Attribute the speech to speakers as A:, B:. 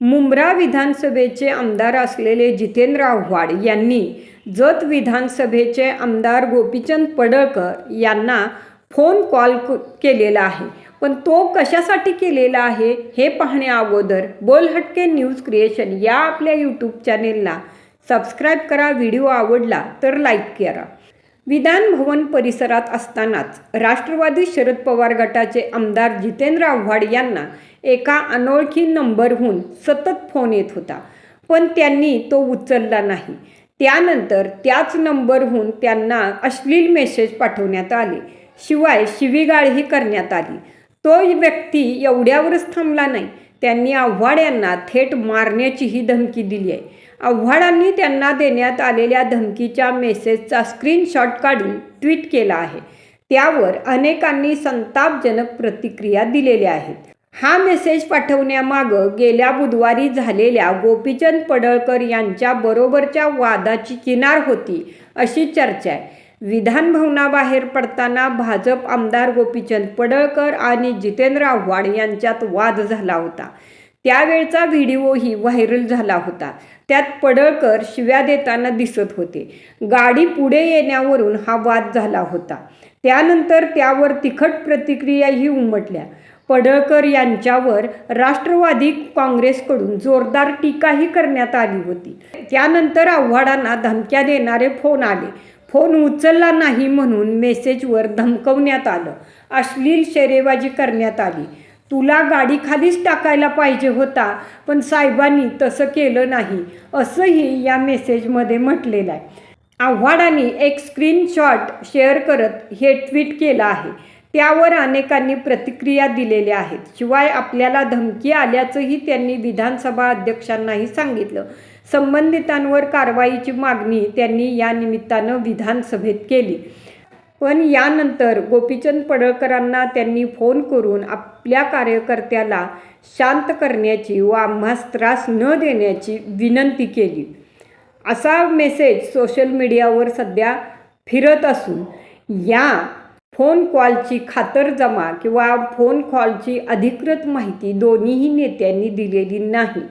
A: मुंब्रा विधानसभेचे आमदार असलेले जितेंद्र आव्हाड यांनी जत विधानसभेचे आमदार गोपीचंद पडळकर यांना फोन कॉल क- केलेला आहे. पण तो कशासाठी केलेला आहे हे पाहण्या अगोदर बोलहटके न्यूज क्रिएशन या आपल्या यूट्यूब चॅनेलला सबस्क्राईब करा व्हिडिओ आवडला तर लाईक करा. विधान भवन परिसरात असतानाच राष्ट्रवादी शरद पवार गटाचे आमदार जितेंद्र आव्हाड यांना एका अनोळखी नंबरहून सतत फोन येत होता. पण त्यांनी तो उचलला नाही. त्यानंतर त्याच नंबरहून त्यांना अश्लील मेसेज पाठवण्यात आले. शिवाय शिवीगाळही करण्यात आली. तो व्यक्ती एवढ्यावरच थांबला नाही. त्यांनी आव्हाड यांना थेट मारण्याचीही धमकी दिली आहे. आव्हाडांनी त्यांना देण्यात आलेल्या धमकीच्या मेसेजचा स्क्रीनशॉट काढून ट्विट केला आहे. त्यावर अनेकांनी संतापजनक प्रतिक्रिया दिलेल्या आहेत. हा मेसेज पाठवण्यामागं गेल्या बुधवारी झालेल्या गोपीचंद पडळकर यांच्या बरोबरच्या वादाची किनार होती अशी चर्चा आहे. विधान भवनाबाहेर पडताना भाजप आमदार गोपीचंद पडळकर आणि जितेंद्र आव्हाड यांच्यात वाद झाला होता. त्यावेळचा व्हिडिओही व्हायरल झाला होता. त्यात पडळकर शिव्या देताना दिसत होते. गाडी पुढे येण्यावरून हा वाद झाला होता. त्यानंतर त्यावर तिखट प्रतिक्रियाही उमटल्या. पडळकर यांच्यावर राष्ट्रवादी काँग्रेसकडून जोरदार टीकाही करण्यात आली होती. त्यानंतर आव्हाडांना धमक्या देणारे फोन आले. फोन उचलला नाही म्हणून मेसेजवर धमकवण्यात आलं. अश्लील शेरेबाजी करण्यात आली. तुला गाडीखालीच टाकायला पाहिजे होता पण साहेबांनी तसं केलं नाही असंही या मेसेजमध्ये म्हटलेलं आहे. आव्हाडांनी एक स्क्रीनशॉट शेअर करत हे ट्विट केलं आहे. त्यावर अनेकांनी प्रतिक्रिया दिलेल्या आहेत. शिवाय आपल्याला धमकी आल्याचंही त्यांनी विधानसभा अध्यक्षांनाही सांगितलं. संबंधितांवर कारवाईची मागणी त्यांनी या निमित्तानं विधानसभेत केली. पण यानंतर गोपीचंद पडळकरांना त्यांनी फोन करून आपल्या कार्यकर्त्याला शांत करण्याची व आम्हास त्रास न देण्याची विनंती केली. असा मेसेज सोशल मीडियावर सध्या फिरत असून या फोन कॉलची खातरजमा किंवा फोन कॉलची अधिकृत माहिती दोन्हीही नेत्यांनी दिलेली नाही.